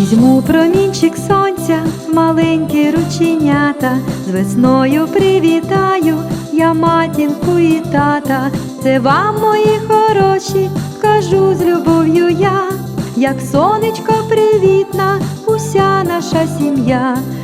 Візьму промінчик сонця, маленькі рученята, з весною привітаю я матінку і тата. Це вам, мої хороші, кажу з любов'ю я, як сонечко привітна, уся наша сім'я.